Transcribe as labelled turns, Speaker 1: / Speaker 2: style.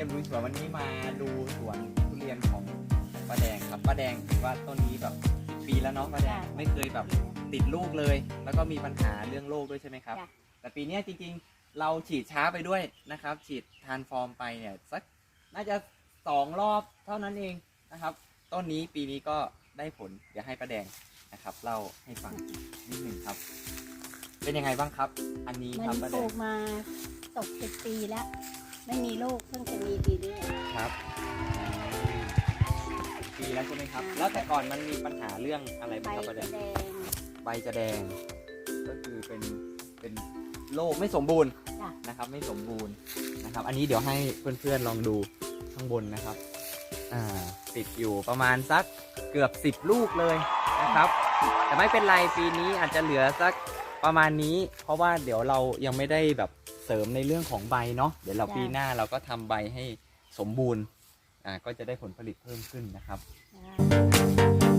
Speaker 1: ยมลุสวนวันนี้มาดูสวนทุเรียนของป้าแดงครับป้าแดงถือว่าต้นนี้แบบปีแล้วเนาะป้าแดงไม่เคยแบบติดลูกเลย แล้วก็มีปัญหาเรื่องโรคด้วยใช่ไหมครับ
Speaker 2: แ
Speaker 1: ต่ปีนี้จริงๆ เราฉีดช้าไปด้วยนะครับ ฉีดทานฟอร์มไปเนี่ยสักน่าจะสองรอบเท่านั้นเองนะครับ ต้นนี้ปีนี้ก็ได้ผลเดี๋ยวให้ป้าแดงนะครับเล่าให้ฟังนิดหนึ่งครับ เป็นยังไงบ้างครับ อันนี้คมัรับนป้าปแดลูงก
Speaker 2: มาตกสิบปีแล้ว ไม่มีลูกเพิ่งจะมีปีนี้
Speaker 1: ครับปีแล้วใช่ไหมครับ แล้วแต่ก่อนมันมีปัญหาเรื่องอะไรใบบ้างครับป้าแดจะง
Speaker 2: แดง
Speaker 1: ใบจะแดง ก็คือเป็นเป็นโรคไม่สมบูรณ์
Speaker 2: จ้ะ
Speaker 1: นะครับ ไม่สมบูรณ์นะครับ อันนี้เดี๋ยวให้เพื่อนๆลองดูข้างบนนะครับอ่าติดอยู่ประมาณสักเกือบ 10 ลูกเลยนะครับ แต่ไม่เป็นไรปีนี้อาจจะเหลือสัก ประมาณนี้เพราะว่าเดี๋ยวเรายังไม่ได้แบบเสริมในเรื่องของใบเนาะเดี๋ยวเราปีหน้าเราก็ทำใบให้สมบูรณ์อ่าก็จะได้ผลผลิตเพิ่มขึ้นนะครับ
Speaker 2: จ้ะ